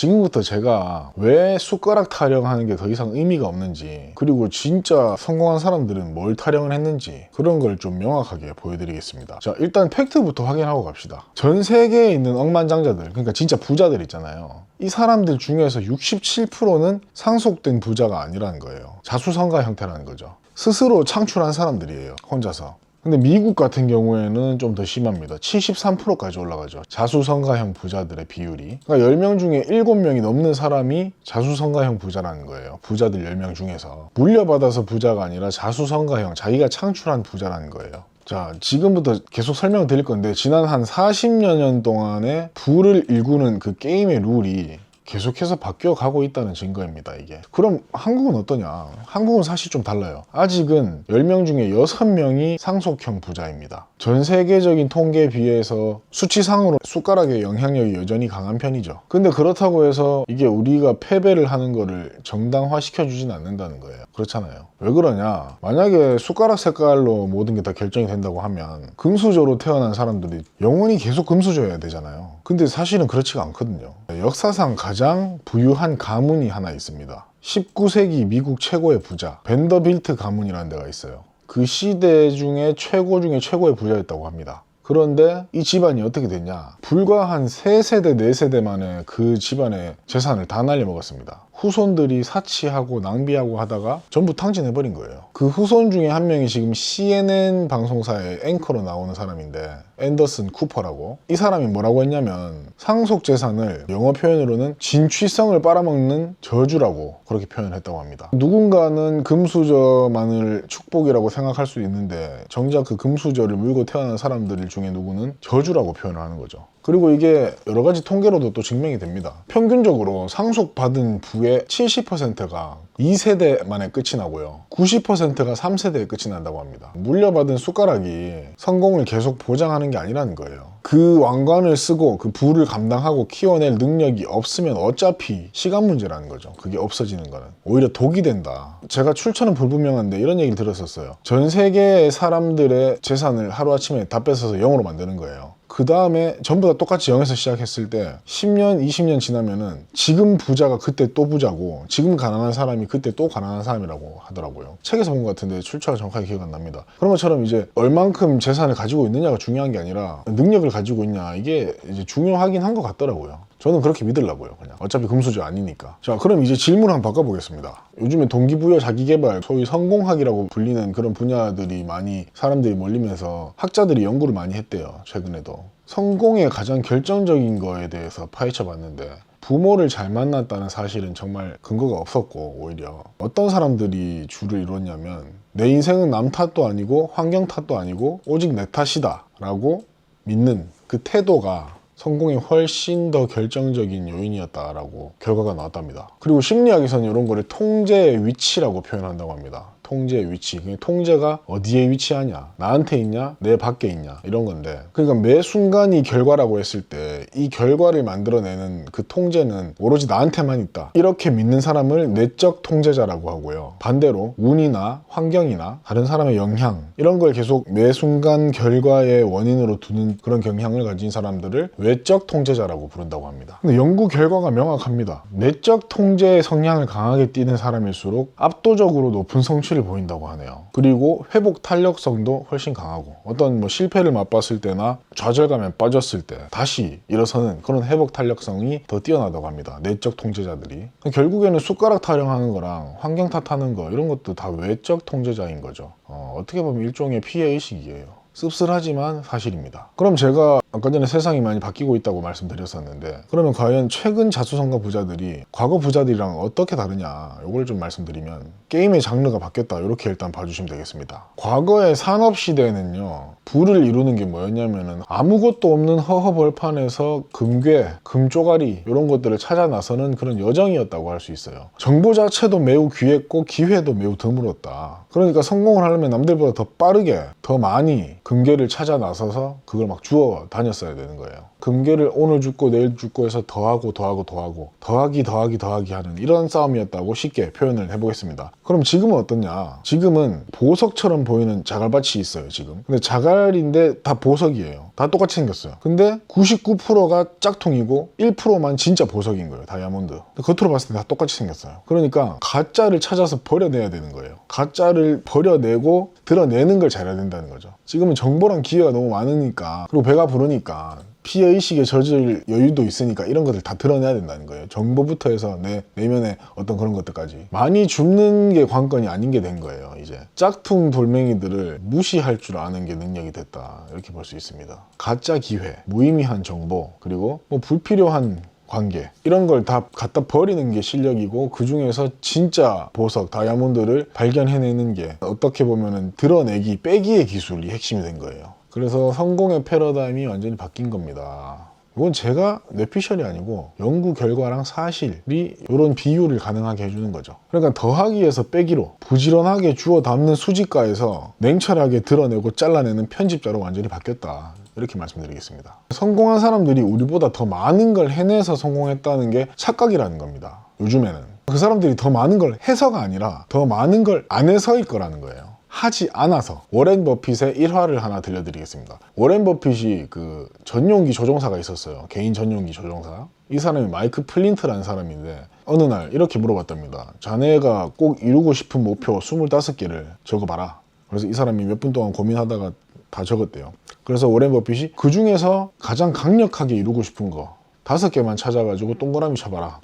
지금부터 제가 왜 숟가락 타령하는 게 더 이상 의미가 없는지 그리고 진짜 성공한 사람들은 뭘 타령을 했는지 그런 걸 좀 명확하게 보여드리겠습니다. 자 일단 팩트부터 확인하고 갑시다. 전 세계에 있는 억만장자들 그러니까 진짜 부자들 있잖아요. 이 사람들 중에서 67%는 상속된 부자가 아니라는 거예요. 자수성가 형태라는 거죠. 스스로 창출한 사람들이에요. 혼자서. 근데 미국 같은 경우에는 좀 더 심합니다. 73%까지 올라가죠. 자수성가형 부자들의 비율이. 그러니까 10명 중에 7명이 넘는 사람이 자수성가형 부자라는 거예요. 부자들 10명 중에서. 물려받아서 부자가 아니라 자수성가형, 자기가 창출한 부자라는 거예요. 자, 지금부터 계속 설명을 드릴 건데, 지난 한 40여 년 동안의 부를 일구는 그 게임의 룰이 계속해서 바뀌어 가고 있다는 증거입니다, 이게. 그럼 한국은 어떠냐? 한국은 사실 좀 달라요. 아직은 10명 중에 6명이 상속형 부자입니다. 전 세계적인 통계에 비해서 수치상으로 숟가락의 영향력이 여전히 강한 편이죠. 근데 그렇다고 해서 이게 우리가 패배를 하는 거를 정당화 시켜 주진 않는다는 거예요. 그렇잖아요. 왜 그러냐? 만약에 숟가락 색깔로 모든 게 다 결정이 된다고 하면 금수저로 태어난 사람들이 영원히 계속 금수저여야 되잖아요. 근데 사실은 그렇지가 않거든요. 역사상 가장 부유한 가문이 하나 있습니다. 19세기 미국 최고의 부자 벤더빌트 가문이라는 데가 있어요. 그 시대 중에 최고 중에 최고의 부자였다고 합니다. 그런데 이 집안이 어떻게 됐냐? 불과 한 3세대, 4세대 만에 그 집안의 재산을 다 날려먹었습니다. 후손들이 사치하고 낭비하고 하다가 전부 탕진해버린 거예요. 그 후손 중에 한 명이 지금 CNN 방송사의 앵커로 나오는 사람인데 앤더슨 쿠퍼라고 이 사람이 뭐라고 했냐면 상속 재산을 영어 표현으로는 진취성을 빨아먹는 저주라고 그렇게 표현을 했다고 합니다. 누군가는 금수저만을 축복이라고 생각할 수 있는데 정작 그 금수저를 물고 태어난 사람들 중에 누구는 저주라고 표현을 하는 거죠. 그리고 이게 여러 가지 통계로도 또 증명이 됩니다. 평균적으로 상속받은 부의 70%가 2세대 만에 끝이 나고요. 90%가 3세대에 끝이 난다고 합니다. 물려받은 숟가락이 성공을 계속 보장하는 게 아니라는 거예요. 그 왕관을 쓰고 그 부를 감당하고 키워낼 능력이 없으면 어차피 시간 문제라는 거죠. 그게 없어지는 거는. 오히려 독이 된다. 제가 출처는 불분명한데 이런 얘기를 들었었어요. 전 세계의 사람들의 재산을 하루아침에 다 뺏어서 0으로 만드는 거예요. 그 다음에 전부 다 똑같이 0에서 시작했을 때 10년, 20년 지나면은 지금 부자가 그때 또 부자고 지금 가난한 사람이 그때 또 가난한 사람이라고 하더라고요. 책에서 본 것 같은데 출처가 정확하게 기억 안 납니다. 그런 것처럼 이제 얼만큼 재산을 가지고 있느냐가 중요한 게 아니라 능력을 가지고 있냐 이게 이제 중요하긴 한 것 같더라고요. 저는 그렇게 믿으려고요. 그냥 어차피 금수저 아니니까. 자, 그럼 이제 질문 한번 바꿔보겠습니다. 요즘에 동기부여 자기개발, 소위 성공학이라고 불리는 그런 분야들이 많이 사람들이 몰리면서 학자들이 연구를 많이 했대요. 최근에도. 성공의 가장 결정적인 거에 대해서 파헤쳐 봤는데 부모를 잘 만났다는 사실은 정말 근거가 없었고 오히려 어떤 사람들이 주를 이뤘냐면 내 인생은 남 탓도 아니고 환경 탓도 아니고 오직 내 탓이다 라고 믿는 그 태도가 성공에 훨씬 더 결정적인 요인이었다라고 결과가 나왔답니다. 그리고 심리학에서는 이런 거를 통제의 위치라고 표현한다고 합니다. 통제의 위치. 통제가 어디에 위치하냐, 나한테 있냐, 내 밖에 있냐 이런 건데. 그러니까 매 순간이 결과라고 했을 때 이 결과를 만들어내는 그 통제는 오로지 나한테만 있다. 이렇게 믿는 사람을 내적 통제자라고 하고요. 반대로 운이나 환경이나 다른 사람의 영향 이런 걸 계속 매 순간 결과의 원인으로 두는 그런 경향을 가진 사람들을 외적 통제자라고 부른다고 합니다. 근데 연구 결과가 명확합니다. 내적 통제의 성향을 강하게 띠는 사람일수록 압도적으로 높은 성취를 보인다고 하네요. 그리고 회복 탄력성도 훨씬 강하고 어떤 뭐 실패를 맛봤을 때나 좌절감에 빠졌을 때 다시 일어서는 그런 회복 탄력성이 더 뛰어나다고 합니다. 내적 통제자들이. 결국에는 숟가락 타령하는 거랑 환경 탓하는 거 이런 것도 다 외적 통제자인 거죠. 어, 어떻게 보면 일종의 피해 의식이에요. 씁쓸하지만 사실입니다. 그럼 제가 아까 전에 세상이 많이 바뀌고 있다고 말씀드렸었는데 그러면 과연 최근 자수성가 부자들이 과거 부자들이랑 어떻게 다르냐 이걸 좀 말씀드리면 게임의 장르가 바뀌었다 이렇게 일단 봐주시면 되겠습니다. 과거의 산업시대에는요 부를 이루는 게 뭐였냐면은 아무것도 없는 허허벌판에서 금괴, 금쪼가리 이런 것들을 찾아 나서는 그런 여정이었다고 할 수 있어요. 정보 자체도 매우 귀했고 기회도 매우 드물었다. 그러니까 성공을 하려면 남들보다 더 빠르게 더 많이 금괴를 찾아 나서서 그걸 막 주워 다 다녔어야 되는 거예요. 금괴를 오늘 죽고 내일 죽고 해서 더하고 더하고 더하고 더하기 더하기 더하기 하는 이런 싸움이었다고 쉽게 표현을 해보겠습니다. 그럼 지금은 어떻냐? 지금은 보석처럼 보이는 자갈밭이 있어요, 지금. 근데 자갈인데 다 보석이에요. 다 똑같이 생겼어요. 근데 99%가 짝퉁이고 1%만 진짜 보석인 거예요, 다이아몬드. 겉으로 봤을 때 다 똑같이 생겼어요. 그러니까 가짜를 찾아서 버려내야 되는 거예요. 가짜를 버려내고 드러내는 걸 잘해야 된다는 거죠. 지금은 정보랑 기회가 너무 많으니까 그리고 배가 부르니까 피해의식에 젖을 여유도 있으니까 이런 것들 다 드러내야 된다는 거예요. 정보부터 해서 내 내면의 어떤 그런 것들까지. 많이 줍는 게 관건이 아닌 게 된 거예요, 이제. 짝퉁 돌멩이들을 무시할 줄 아는 게 능력이 됐다. 이렇게 볼 수 있습니다. 가짜 기회, 무의미한 정보, 그리고 뭐 불필요한 관계 이런 걸 다 갖다 버리는 게 실력이고 그 중에서 진짜 보석 다이아몬드를 발견해내는 게 어떻게 보면은 드러내기 빼기의 기술이 핵심이 된 거예요. 그래서 성공의 패러다임이 완전히 바뀐 겁니다. 이건 제가 뇌피셜이 아니고 연구 결과랑 사실이 이런 비유를 가능하게 해주는 거죠. 그러니까 더하기에서 빼기로 부지런하게 주워 담는 수집가에서 냉철하게 드러내고 잘라내는 편집자로 완전히 바뀌었다. 이렇게 말씀드리겠습니다. 성공한 사람들이 우리보다 더 많은 걸 해내서 성공했다는 게 착각이라는 겁니다. 요즘에는. 그 사람들이 더 많은 걸 해서가 아니라 더 많은 걸 안 해서일 거라는 거예요. 하지 않아서 워렌 버핏의 일화를 하나 들려드리겠습니다. 워렌 버핏이 그 전용기 조종사가 있었어요. 개인 전용기 조종사. 이 사람이 마이크 플린트라는 사람인데 어느 날 이렇게 물어봤답니다. 자네가 꼭 이루고 싶은 목표 25개를 적어봐라. 그래서 이 사람이 몇 분 동안 고민하다가 다 적었대요. 그래서 워렌 버핏이 그 중에서 가장 강력하게 이루고 싶은 거 다섯 개만 찾아가지고 동그라미 쳐봐라.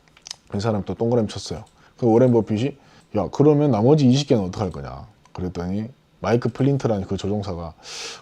이 사람 또 동그라미 쳤어요. 그 워렌 버핏이 야 그러면 나머지 20개는 어떡할 거냐. 그랬더니 마이크 플린트라는 그 조종사가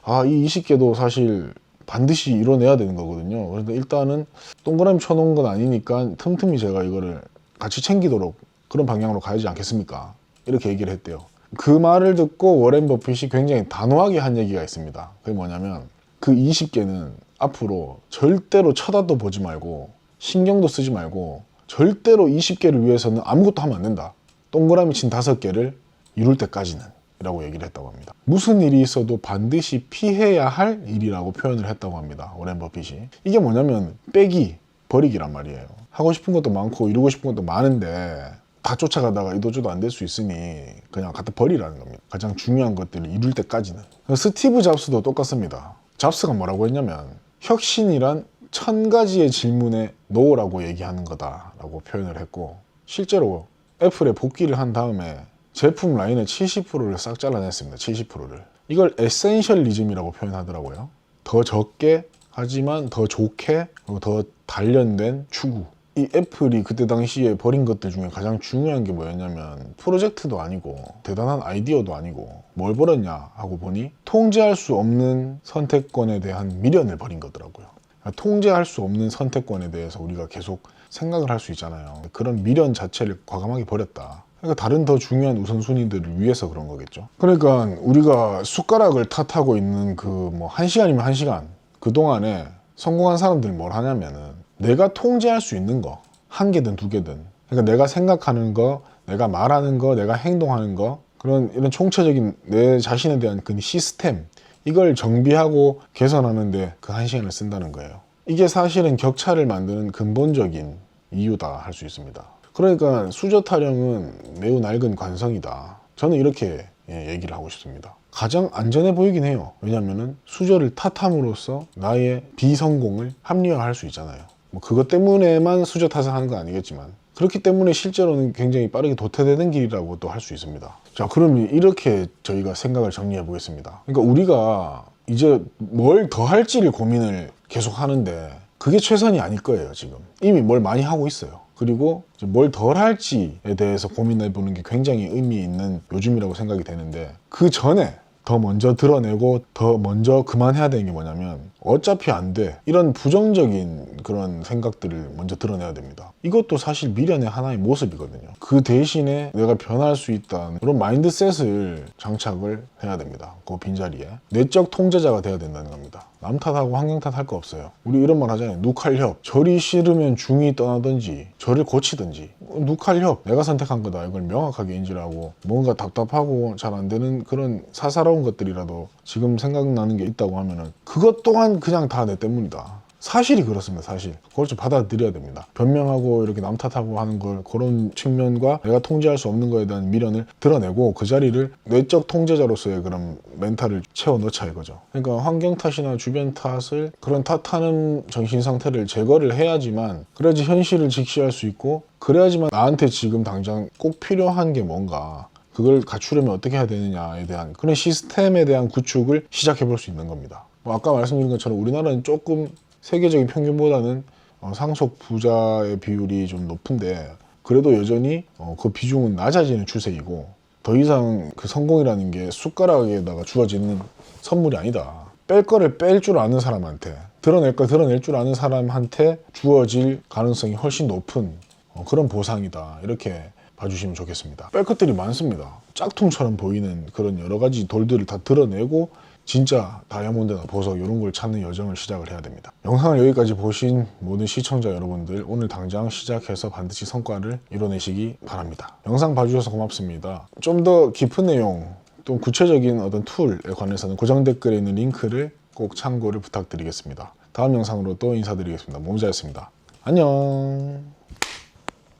아 이 20개도 사실 반드시 이뤄내야 되는 거거든요. 그래서 일단은 동그라미 쳐놓은 건 아니니까 틈틈이 제가 이거를 같이 챙기도록 그런 방향으로 가야지 않겠습니까? 이렇게 얘기를 했대요. 그 말을 듣고 워렌 버핏이 굉장히 단호하게 한 얘기가 있습니다. 그게 뭐냐면 그 20개는 앞으로 절대로 쳐다도 보지 말고 신경도 쓰지 말고 절대로 20개를 위해서는 아무것도 하면 안 된다. 동그라미 친 5개를 이룰 때까지는 이라고 얘기를 했다고 합니다. 무슨 일이 있어도 반드시 피해야 할 일이라고 표현을 했다고 합니다. 오렌 버핏이. 이게 뭐냐면 빼기, 버리기란 말이에요. 하고 싶은 것도 많고 이루고 싶은 것도 많은데 다 쫓아가다가 이도저도 안 될 수 있으니 그냥 갖다 버리라는 겁니다. 가장 중요한 것들을 이룰 때까지는. 스티브 잡스도 똑같습니다. 잡스가 뭐라고 했냐면 혁신이란 천 가지의 질문에 노라고 얘기하는 거다라고 표현을 했고 실제로 애플에 복귀를 한 다음에 제품 라인의 70%를 싹 잘라냈습니다. 70%를. 이걸 에센셜리즘이라고 표현하더라고요. 더 적게 하지만 더 좋게 그리고 더 단련된 추구. 이 애플이 그때 당시에 버린 것들 중에 가장 중요한 게 뭐였냐면 프로젝트도 아니고 대단한 아이디어도 아니고 뭘 버렸냐 하고 보니 통제할 수 없는 선택권에 대한 미련을 버린 거더라고요. 그러니까 통제할 수 없는 선택권에 대해서 우리가 계속 생각을 할 수 있잖아요. 그런 미련 자체를 과감하게 버렸다. 그러니까 다른 더 중요한 우선순위들을 위해서 그런 거겠죠. 그러니까 우리가 숟가락을 탓하고 있는 그 뭐 한 시간이면 한 시간 그 동안에 성공한 사람들이 뭘 하냐면은 내가 통제할 수 있는 거 한 개든 두 개든 그러니까 내가 생각하는 거, 내가 말하는 거, 내가 행동하는 거 그런 이런 총체적인 내 자신에 대한 그 시스템 이걸 정비하고 개선하는데 그 한 시간을 쓴다는 거예요. 이게 사실은 격차를 만드는 근본적인 이유다 할 수 있습니다. 그러니까 수저 타령은 매우 낡은 관성이다. 저는 이렇게 예, 얘기를 하고 싶습니다. 가장 안전해 보이긴 해요. 왜냐면은 수저를 탓함으로써 나의 비성공을 합리화할 수 있잖아요. 뭐 그것 때문에만 수저 탓을 하는 건 아니겠지만 그렇기 때문에 실제로는 굉장히 빠르게 도태되는 길이라고도 할 수 있습니다. 자, 그럼 이렇게 저희가 생각을 정리해 보겠습니다. 그러니까 우리가 이제 뭘 더 할지를 고민을 계속 하는데 그게 최선이 아닐 거예요, 지금. 이미 뭘 많이 하고 있어요. 그리고 뭘 덜 할지에 대해서 고민해 보는 게 굉장히 의미 있는 요즘이라고 생각이 되는데 그 전에 더 먼저 드러내고 더 먼저 그만해야 되는 게 뭐냐면 어차피 안 돼. 이런 부정적인 그런 생각들을 먼저 드러내야 됩니다. 이것도 사실 미련의 하나의 모습이거든요. 그 대신에 내가 변할 수 있다는 그런 마인드셋을 장착을 해야 됩니다. 그 빈자리에. 내적 통제자가 돼야 된다는 겁니다. 남 탓하고 환경 탓할 거 없어요. 우리 이런 말 하잖아요. 누칼협. 절이 싫으면 중이 떠나든지 절을 고치든지 누칼협 내가 선택한 거다 이걸 명확하게 인지를 하고 뭔가 답답하고 잘 안 되는 그런 사사로 운 것들이라도 지금 생각나는 게 있다고 하면은 그것 또한 그냥 다 내 때문이다. 사실이 그렇습니다 사실. 그걸 좀 받아들여야 됩니다. 변명하고 이렇게 남 탓하고 하는 걸 그런 측면과 내가 통제할 수 없는 거에 대한 미련을 드러내고 그 자리를 내적 통제자로서의 그런 멘탈을 채워 넣자 이거죠. 그러니까 환경 탓이나 주변 탓을 그런 탓하는 정신 상태를 제거를 해야지만 그래야지 현실을 직시할 수 있고 그래야지만 나한테 지금 당장 꼭 필요한 게 뭔가 그걸 갖추려면 어떻게 해야 되느냐에 대한 그런 시스템에 대한 구축을 시작해 볼 수 있는 겁니다. 뭐 아까 말씀드린 것처럼 우리나라는 조금 세계적인 평균보다는 어, 상속 부자의 비율이 좀 높은데 그래도 여전히 어, 그 비중은 낮아지는 추세이고 더 이상 그 성공이라는 게 숟가락에다가 주어지는 선물이 아니다. 뺄 거를 뺄 줄 아는 사람한테 드러낼 거 드러낼 줄 아는 사람한테 주어질 가능성이 훨씬 높은 어, 그런 보상이다. 이렇게 봐주시면 좋겠습니다. 뺄 것들이 많습니다. 짝퉁처럼 보이는 그런 여러 가지 돌들을 다 드러내고 진짜 다이아몬드나 보석 이런 걸 찾는 여정을 시작을 해야 됩니다. 영상을 여기까지 보신 모든 시청자 여러분들 오늘 당장 시작해서 반드시 성과를 이뤄내시기 바랍니다. 영상 봐주셔서 고맙습니다. 좀 더 깊은 내용 또 구체적인 어떤 툴에 관해서는 고정 댓글에 있는 링크를 꼭 참고를 부탁드리겠습니다. 다음 영상으로 또 인사드리겠습니다. 몸자였습니다. 안녕.